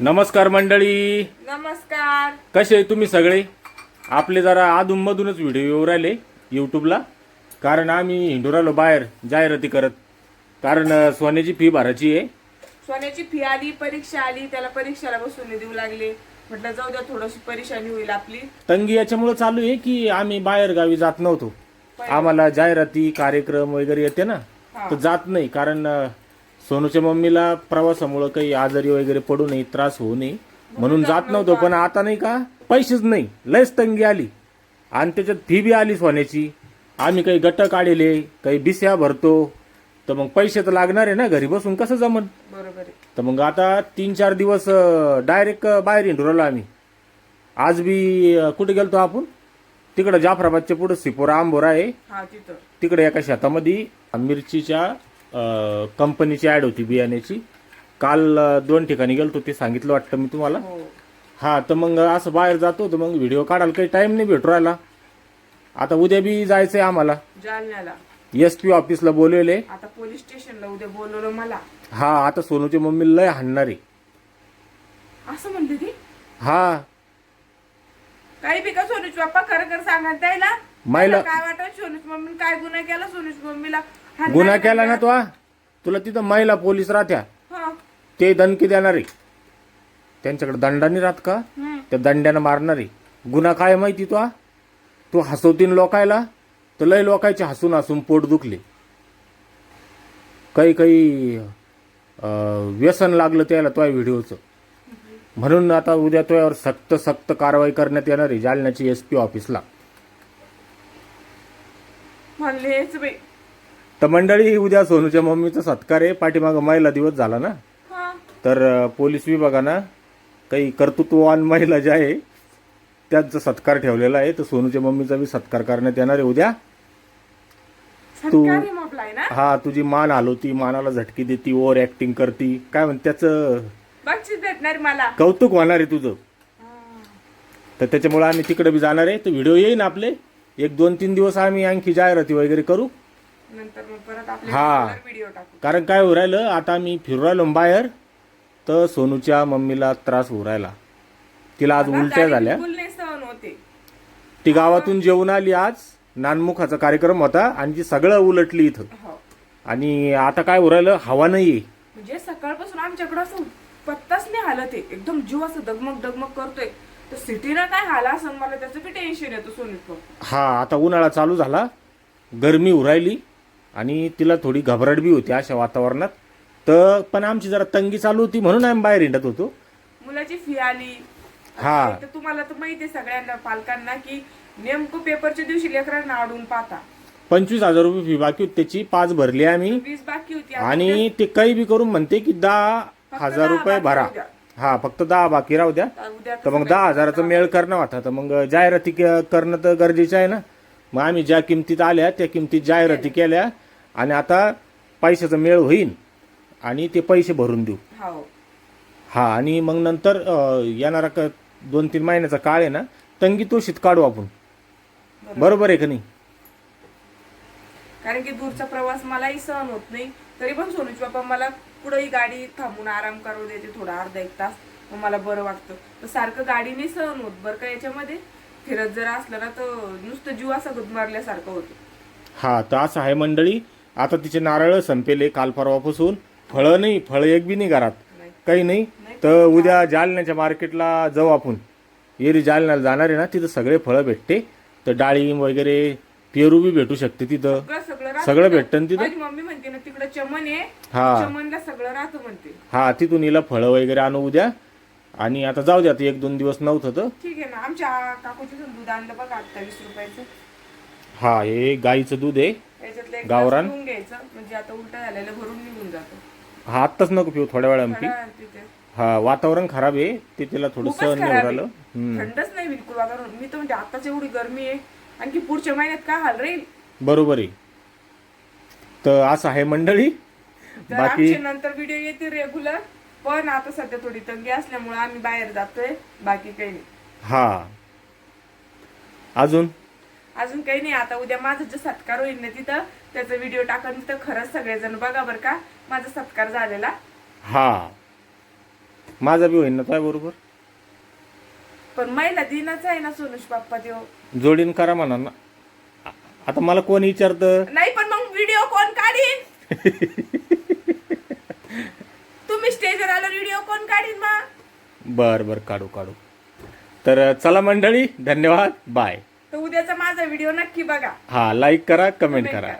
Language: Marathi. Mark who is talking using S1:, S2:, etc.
S1: नमस्कार मंडळी.
S2: नमस्कार.
S1: कसे आहे तुम्ही सगळे? आपले जरा अधूनमधूनच व्हिडिओ येऊ राहिले यूट्यूबला कारण आम्ही हिंडू राहिलो बाहेर जाहिराती करत. कारण अं, सोन्याची फी भरायची आहे.
S2: सोन्याची फी आली परीक्षा आली त्याला परीक्षेला बसून देऊ लागले. म्हटलं जाऊ द्या थोडीशी परेशानी होईल आपली.
S1: तंगी याच्यामुळे चालू आहे की आम्ही बाहेर गावी जात नव्हतो. आम्हाला जाहिराती कार्यक्रम वगैरे येते ना. तर जात नाही कारण अं, सोनूच्या मम्मीला प्रवासामुळे काही आजारी वगैरे पडू नये त्रास होऊ नये म्हणून जात नव्हतो पण आता नाही का? पैसेच नाही. लयच तंगी आली. आणि त्याच्यात फी बी आली सोन्याची आम्ही काही गट काढले काही बिस्या भरतो. तर मग पैसे तर लागणार आहे ना घरी बसून? कसं जमन?
S2: बरोबर आहे.
S1: तर मग आता तीन चार दिवस डायरेक्ट बाहेर हिंडू राहिलो आम्ही. आज बी अं, कुठे गेलतो आपण? तिकडं जाफराबादच्या पुढे सिपोरा आंबोरा आहे.
S2: हा तिथं.
S1: तिकडे एका शेतामध्ये मिरचीच्या कंपनीची ऍड होती बियाण्याची. काल दोन ठिकाणी गेलतो ते सांगितलं वाटतं मी तुम्हाला.
S2: हो.
S1: हा तर मग असं बाहेर जातो तर मग व्हिडिओ काढायला काही टाइम नाही भेटू राहिला. आता उद्या बी जायचंय आम्हाला.
S2: जालन्याला.
S1: एस पी ऑफिसला बोलवले.
S2: आता पोलीस स्टेशनला उद्या बोलवलं मला.
S1: हा आता सोनूची मम्मी लय हाणणार आहे.
S2: असं म्हणते ती?
S1: हा.
S2: काही बी का सोनूच बाप्पा? खरं खरं सांगा त्याला?
S1: मायला
S2: काय वाटत सोनूच मम्मी काय गुन्हा केला सोनूच मम्मीला?
S1: गुन्हा
S2: नाही
S1: केला ना? तो? तुला तिथं महिला पोलीस राहत्या. ते दणकी देणार. त्यांच्याकडे दंडाने राहत का. त्या दंड्यानं मारणार. गुन्हा काय माहिती तो? तू हसवतीन लोकायला तर लय लोकायचे हसून हसून पोट दुखले. काही काही व्यसन लागलं त्याला तो व्हिडिओचं. म्हणून आता उद्या तुझ्यावर सक्त सक्त कारवाई करण्यात येणार आहे जालन्याची एस पी ऑफिसला तर मंडळी उद्या सोनूच्या मम्मीचा सत्कार आहे. पाठीमागं महिला दिवस झाला ना? तर पोलीस विभागानं काही कर्तृत्ववान महिला ज्या आहे त्यांचा सत्कार ठेवलेला आहे. तर सोनूच्या मम्मीचा बी सत्कार करण्यात येणार आहे उद्या.
S2: ना?
S1: हा तुझी मान हलवती मानाला झटकी देती ओव्हर ऍक्टिंग करती. काय म्हणते त्याचं
S2: मला.
S1: कौतुक होणार आहे तुझं.
S2: हा.
S1: तर त्याच्यामुळे आम्ही तिकडे बी जाणार आहे. तर व्हिडिओ येईन आपले. एक दोन तीन दिवस आम्ही आणखी जाहिराती वगैरे करू.
S2: नंतर मग परत आपले
S1: हा.
S2: व्हिडिओ टाकू.
S1: कारण काय होऊ राहिलं आता आम्ही फिरू राहिलो बाहेर तर सोनूच्या मम्मीला त्रास होऊ राहिला. तिला आज उलट्या झाल्या.
S2: बिलकुल नाही सहन होते.
S1: ती गावातून जेवून आली आज नानमुखाचा कार्यक्रम होता आणि ती सगळं उलटली इथं.
S2: हो.
S1: आणि आता काय उरायलं हवा नाहीये.
S2: म्हणजे सकाळपासून आमच्याकडे असं पत्ताच नाही हालत आहे. एकदम जीव असं डगमग डगमग करतोय. तर सिटीनं काय हाला असं मला त्याचं बी टेन्शन येतं सोनीत
S1: हा आता उन्हाळा चालू झाला. गरमी उरायली आणि तिला थोडी घबराट बी होती अशा वातावरणात. तर पण आमची जरा तंगी चालू होती म्हणून आम्ही बाहेर हिंडत होतो.
S2: मुलाची फी आली.
S1: हा.
S2: तर तुम्हाला तर माहिती आहे सगळ्यांना पालकांना की नेमकं पेपरच्या दिवशी लेकरांना आडून पाहता.
S1: पंचवीस हजार रुपये फी बाकी होती त्याची पाच भरली आम्ही.
S2: वीस बाकी होती.
S1: आणि ते काही बी करून म्हणते की दहा हजार रुपये भरा. हा फक्त दहा बाकी राहू द्या. तर मग दहा हजाराचा मेळ करणं होता तर मग जाहिराती के- करणं तर गरजेचं आहे ना. मग आम्ही ज्या किमतीत आल्या त्या किमतीत जाहिराती केल्या. आणि आता पैशाचा मेळ होईल आणि ते पैसे भरून देऊ.
S2: हो.
S1: हा आणि मग नंतर अं, येणारा क दोन तीन महिन्याचा काळ आहे ना तंगी तोषित काढू आपण. बरोबर. आहे का नाही?
S2: कारण की दूरचा प्रवास मलाही सहन होत नाही. तरी पण सोनूच बाप्पा मला कुठंही गाडी थांबून आराम करू देते थोडा अर्धा एक तास मग मला बरं वाटतं. तर सारखं गाडीने सहन होत बरं का याच्यामध्ये? फिरत जर असलं ना तर नुसतं जीव असा गुदमारल्यासारखं होतं.
S1: हा तर असं आहे मंडळी. आता तिचे नारळ संपेले काल परवापासून. फळं नाही फळं एक बी नाही घरात. काही नाही. तर उद्या जालन्याच्या मार्केटला जाऊ आपण. एरी जालन्याला जाणार आहे ना तिथं सगळे फळं भेटते. तर डाळिंब वगैरे पेरू बी भेटू शकते तिथं.
S2: सगळं.
S1: भेटतं ना तिथं?
S2: माझी मम्मी म्हणते ना तिकडे चमन आहे.
S1: हा.
S2: चमनला सगळं राहतं म्हणते.
S1: हा तिथून हिला फळं वगैरे आणू उद्या. आणि आता जाऊ द्या एक दोन दिवस नव्हतं तर.
S2: ठीक आहे ना आमच्या काकूचं दूध आणलं बघा आता वीस रुपयाचं.
S1: हा हे गाईचं दूध आहे.
S2: याच्यातलं एक
S1: गावरान?
S2: पिऊन म्हणजे आता उलटा झालेलं भरून निघून जातो.
S1: हा आत्ताच नको पिऊ थोड्या वेळा पी. हा वातावरण खराब आहे ते तिला थोडं सहन नाही. हम्म.
S2: थंडच नाही बिलकुल वातावरण. मी तर म्हणजे आताच एवढी गरमी आहे. आणखी पुढच्या महिन्यात काय हाल राहील?
S1: बरोबर आहे. तर असं आहे मंडळी. बाकी
S2: नंतर व्हिडिओ येते रेग्युलर पण आता सध्या थोडी तंगी असल्यामुळे आम्ही बाहेर जातोय. बाकी काही नाही.
S1: हा. अजून?
S2: अजून काही नाही आता उद्या माझा जो सत्कार होईल ना तिथं त्याचा व्हिडिओ टाकून तर खरंच सगळेजण बघा बरं का माझा सत्कार झालेला.
S1: हा. माझा बी होईन ना तुझ्या बरोबर?
S2: पण महिला दिनाचा आहे ना सोनुष बाप्पा देव.
S1: जोडीन करा म्हणा ना. आ- आता मला कोण विचारतं?
S2: नाही पण मग व्हिडिओ कोण काढीन? तुम्ही स्टेजवर आलो व्हिडिओ कोण काढीन मग?
S1: बर बर काढू काढू. तर चला मंडळी धन्यवाद. बाय
S2: तर उद्याचा माझा व्हिडिओ नक्की बघा
S1: हा लाईक करा कमेंट
S2: करा.